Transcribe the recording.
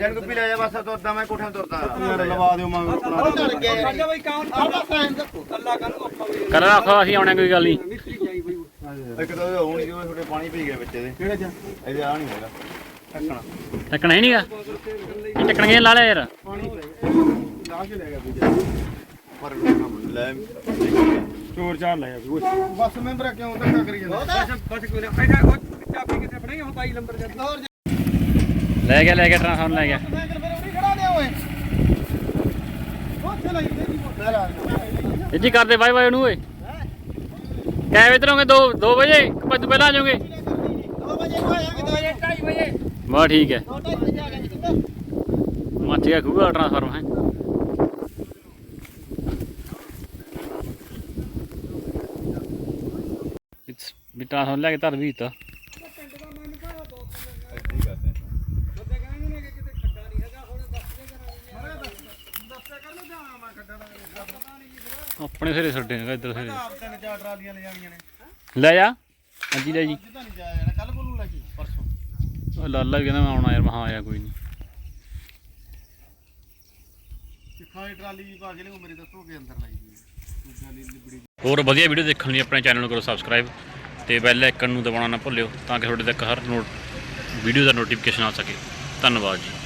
ਜਨ ਕੁੱਪੀ ਲੈ ਜਾ ਬਸ ਤੁਰਦਾ ਮੈਂ ਕੋਠਿਆਂ ਤੁਰਦਾ। ਯਾਰ ਲਵਾ ਦਿਓ ਮੰਗ ਸਾਡਾ ਬਈ ਕਾਉਂਟ ਆਹ ਸਾਈਨ ਦੱਸੋ ਅੱਲਾ ਕੱਲ ਔਖਾ ਹੋਵੇ ਕਰ ਰੱਖੋ ਅਸੀਂ ਆਉਣੇ ਕੋਈ ਗੱਲ ਨਹੀਂ। ਮਿਸਤਰੀ ਜਾਈ ਬਈ ਇੱਕ ਤਾਂ ਉਹ ਹੋਣੀ ਜਿਵੇਂ ਛੋਟੇ ਪਾਣੀ ਪੀ ਗਏ ਵਿੱਚ ਇਹਦੇ। ਕਿਹੜੇ ਚ ਇਹਦੇ ਆ ਨਹੀਂ ਹੈਗਾ। ਟੱਕਣਾ ਟੱਕਣਾ ਹੀ ਨਹੀਂਗਾ ਇਹ ਟੱਕਣਗੇ ਲਾ ਲਿਆ ਯਾਰ। ਪਾਣੀ ਪੈ ਲਾ ਕੇ ਲੈ ਗਿਆ ਦੂਜਾ। ਪਰ ਲੈ। ਚੋਰ ਚਾਰ ਲੈ ਗਿਆ ਓਏ। ਬਸ ਮੈਂਬਰ ਕਿਉਂ ਧੱਕਾ ਕਰੀ ਜਾਂਦਾ? ਬਸ ਬਸ ਕੋਈ ਨਾ। ਚਾਬੀ ਕਿੱਥੇ ਫੜਾਈ ਹੁਣ ਬਾਈ ਨੰਬਰ ਕਰ ਲੈ ਗਿਆ ਲੈ ਗਿਆ ਟ੍ਰਾਂਸਫਾਰਮਰ ਲੈ ਗਿਆ। ਦੇ ਦੇ ਇਹ ਜੀ ਕਰਦੇ ਬਾਈ ਬਾਈ ਉਹਨੂੰ ਓਏ। ਕੈ ਵਜੇ ਤਰੋਂਗੇ 2 2 ਵਜੇ ਕਿ ਪਹਿਲਾਂ ਆ ਜਾਓਗੇ। 2 ਵਜੇ ਨੂੰ ਕਿ 2 2:30 ਵਜੇ ਬਾ ਠੀਕ ਹੈ। 2:30 ਵਜੇ ਆ ਗਿਆ ਜੀ ਮੱਚ ਗਿਆ ਖੂਗਾ ਟ੍ਰਾਂਸਫਾਰਮਰ ਹੈ। ਵੀ ਟ੍ਰਾਂਸਫਾਰਮਰ ਲੈ ਕੇ ਧਰ ਵੀ ਦਿੱਤਾ ਬੰਦੇ ਕਹਿੰਦੇ ਨੇ ਕਿ ਕਿਤੇ ਖੱਡਾ ਨਹੀਂ ਹੈਗਾ ਹੁਣ ਦੱਸ ਦੇ ਦੱਸਿਆ ਕਰ ਲੋ ਜਾਣਾ ਮੈਂ ਕੱਢਣਾ ਆਪਣੇ ਸਿਰੇ ਛੱਡੇ ਨੇ ਇੱਧਰ ਸਿਰੇ। ਆਪ ਤਿੰਨ ਚਾਰ ਟਰਾਲੀਆਂ ਲੈ ਜਾਣੀਆਂ ਨੇ। ਲੈ ਜਾ। ਹਾਂਜੀ ਲੈ ਜੀ। ਅੱਜ ਤਾਂ ਨਹੀਂ ਜਾਇਆ ਜਾਣਾ ਕੱਲ ਕੋਲ ਨੂੰ ਲੈ ਕੇ। ਪਰਸੋਂ। ਉਹ ਲਾਲਾ ਵੀ ਕਹਿੰਦਾ ਮੈਂ ਆਉਣਾ ਯਾਰ ਮਹਾ ਆਇਆ ਕੋਈ ਨਹੀਂ। ਸਿੱਖਾਂ ਦੀ ਟਰਾਲੀ ਵੀ ਪਾ ਕੇ ਲਿਓ ਮੇਰੇ ਦੱਸੋ ਕੇ ਅੰਦਰ ਲਾਈ ਹੋਈ ਹੈ। ਟਰਾਲੀ ਲਿਬੜੀ ਹੋਰ ਵਧੀਆ ਵੀਡੀਓ ਦੇਖਣ ਲਈ ਆਪਣੇ ਚੈਨਲ ਨੂੰ ਕਰੋ ਸਬਸਕ੍ਰਾਈਬ ਤੇ ਬੈਲ ਆਈਕਨ ਨੂੰ ਦਬਾਉਣਾ ਨਾ ਭੁੱਲਿਓ ਤਾਂ ਕਿ ਤੁਹਾਡੇ ਤੱਕ ਹਰ ਨੋਟ ਵੀਡੀਓ ਦਾ ਨੋਟੀਫਿਕੇਸ਼ਨ ਆ ਸਕੇ। ਧੰਨਵਾਦ ਜੀ।